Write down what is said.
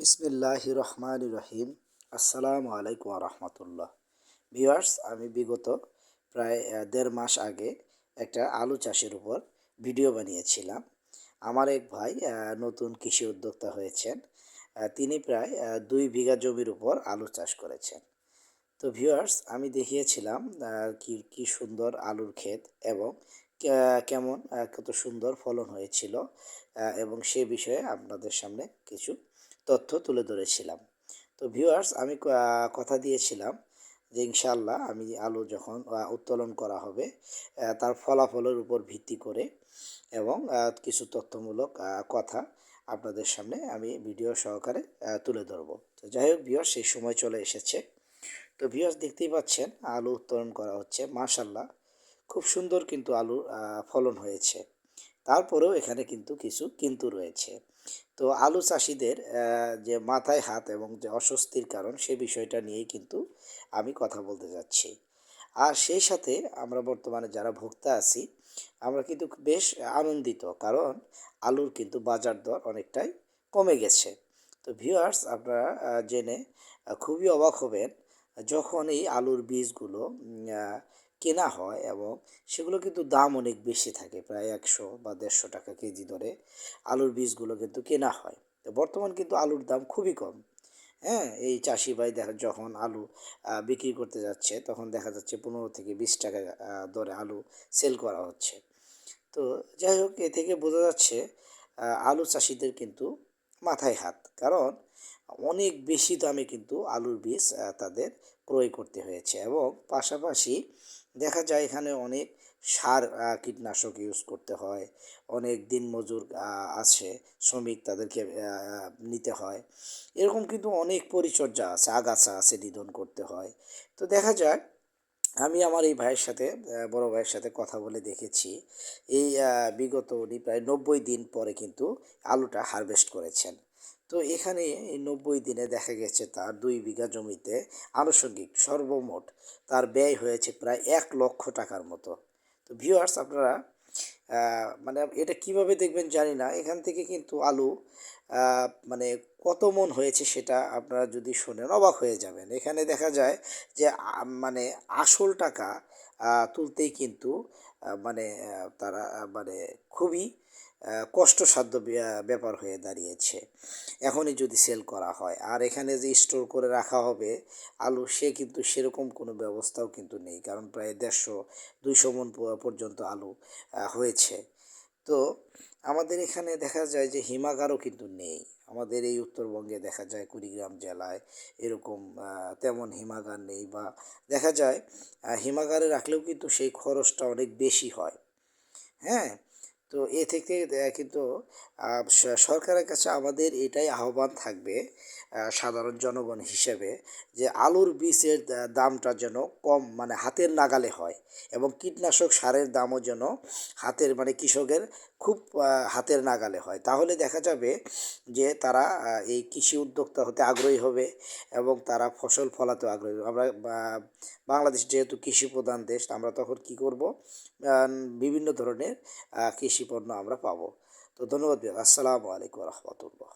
বিসমিল্লাহ রহমান রহিম। আসসালামু আলাইকুম রহমতুল্লাহ। ভিওয়ার্স আমি বিগত প্রায় দেড় মাস আগে একটা আলু চাষের উপর ভিডিও বানিয়েছিলাম। আমার এক ভাই নতুন কৃষি উদ্যোক্তা হয়েছেন। তিনি প্রায় দুই বিঘা জমির উপর আলু চাষ করেছেন। তো ভিউয়ার্স, আমি দেখিয়েছিলাম কি কি সুন্দর আলুর ক্ষেত এবং কেমন কত সুন্দর ফলন হয়েছিল এবং সে বিষয়ে আপনাদের সামনে কিছু তথ্য তুলে ধরেছিলাম। তো ভিউয়ার্স আমি কথা দিয়েছিলাম যে ইনশাল্লাহ আমি আলু যখন উত্তোলন করা হবে তার ফলাফলের উপর ভিত্তি করে এবং কিছু তথ্যমূলক কথা আপনাদের সামনে আমি ভিডিও সহকারে তুলে ধরবো। তো যাই হোক ভিউয়ার্স সেই সময় চলে এসেছে। তো ভিউয়ার্স দেখতেই পাচ্ছেন, আলু উত্তোলন করা হচ্ছে। মাশাল্লাহ খুব সুন্দর কিন্তু আলুর ফলন হয়েছে। তারপরেও এখানে কিন্তু কিছু কিন্তু রয়েছে। তো আলু চাষিদের যে মাথায় হাত এবং যে অস্বস্তির কারণ সে বিষয়টা নিয়েই কিন্তু আমি কথা বলতে যাচ্ছি। আর সেই সাথে আমরা বর্তমানে যারা ভোক্তা আছি, আমরা কিন্তু বেশ আনন্দিত কারণ আলুর কিন্তু বাজার দর অনেকটাই কমে গেছে। তো ভিউয়ার্স আপনারা জেনে খুবই অবাক হবেন যখন এই আলুর বীজগুলো কেনা হয় এবং সেগুলো কিন্তু দাম অনেক বেশি থাকে, প্রায় একশো বা দেড়শো টাকা কেজি ধরে আলুর বীজগুলো কিন্তু কেনা হয়। তো বর্তমান কিন্তু আলুর দাম খুবই কম। হ্যাঁ এই চাষি ভাই দেখা, যখন আলু বিক্রি করতে যাচ্ছে, তখন দেখা যাচ্ছে পনেরো থেকে বিশ টাকা দরে আলু সেল করা হচ্ছে। তো যাই হোক, এ থেকে বোঝা যাচ্ছে আলু চাষিদের কিন্তু মাথায় হাত। কারণ অনেক বেশি দামে কিন্তু আলুর বীজ তাদের ক্রয় করতে হয়েছে এবং পাশাপাশি দেখা যায় এখানে অনেক সার কীটনাশক ইউজ করতে হয়। অনেক দিন মজুর আছে, শ্রমিক তাদেরকে নিতে হয়। এরকম কিন্তু অনেক পরিচর্যা আছে, আগাছা আছে নিধন করতে হয়। তো দেখা যায়, আমি আমার এই ভাইয়ের সাথে বড় ভাইয়ের সাথে কথা বলে দেখেছি। এই বিগত উনি প্রায় নব্বই দিন পরে কিন্তু আলুটা হারভেস্ট করেছেন। তো এখানে নব্বই দিনে দেখা গেছে তার দুই বিঘা জমিতে আনুষঙ্গিক সর্বমোট তার ব্যয় হয়েছে প্রায় এক লক্ষ টাকার মতো। তো ভিউয়ার্স আপনারা মানে এটা কীভাবে দেখবেন জানি না। এখান থেকে কিন্তু আলু মানে কত মন হয়েছে সেটা আপনারা যদি শোনেন অবাক হয়ে যাবেন। এখানে দেখা যায় যে মানে আসল টাকা তুলতেই কিন্তু মানে তারা মানে খুবই কষ্টসাধ্য ব্য- ব্যাপার হয়ে দাঁড়িয়েছে। এখনই যদি সেল করা হয়। আর এখানে যে স্টোর করে রাখা হবে, আলু, সে কিন্তু সেরকম কোনো ব্যবস্থাও কিন্তু নেই। কারণ প্রায় দেড়শো, দুইশো মন পর্যন্ত আলু হয়েছে। তো আমাদের এখানে দেখা যায় যে হিমাগারও কিন্তু নেই। আমাদের এই উত্তরবঙ্গে দেখা যায় কুড়িগ্রাম জেলায় এরকম তেমন হিমাগার নেই বা দেখা যায় হিমাগারে রাখলেও কিন্তু সেই খরচটা অনেক বেশি হয়। হ্যাঁ? তো এ থেকে কিন্তু সরকারের কাছে আমাদের এটাই আহ্বান থাকবে সাধারণ জনগণ হিসেবে যে আলুর বীজের দামটা যেন কম মানে হাতের নাগালে হয় এবং কীটনাশক সারের দামও যেন হাতের মানে কৃষকের খুব হাতের নাগালে হয় তাহলে দেখা যাবে যে তারা এই কৃষি উদ্যোক্তা হতে আগ্রহী হবে এবং তারা ফসল ফলাতে আগ্রহী। আমরা বাংলাদেশ যেহেতু কৃষি প্রধান দেশ আমরা তখন কি করব বিভিন্ন ধরনের আহ, কৃষি পণ্য আমরা পাবো। তো ধন্যবাদ আসসালামু আলাইকুম রহমতুল্লাহ।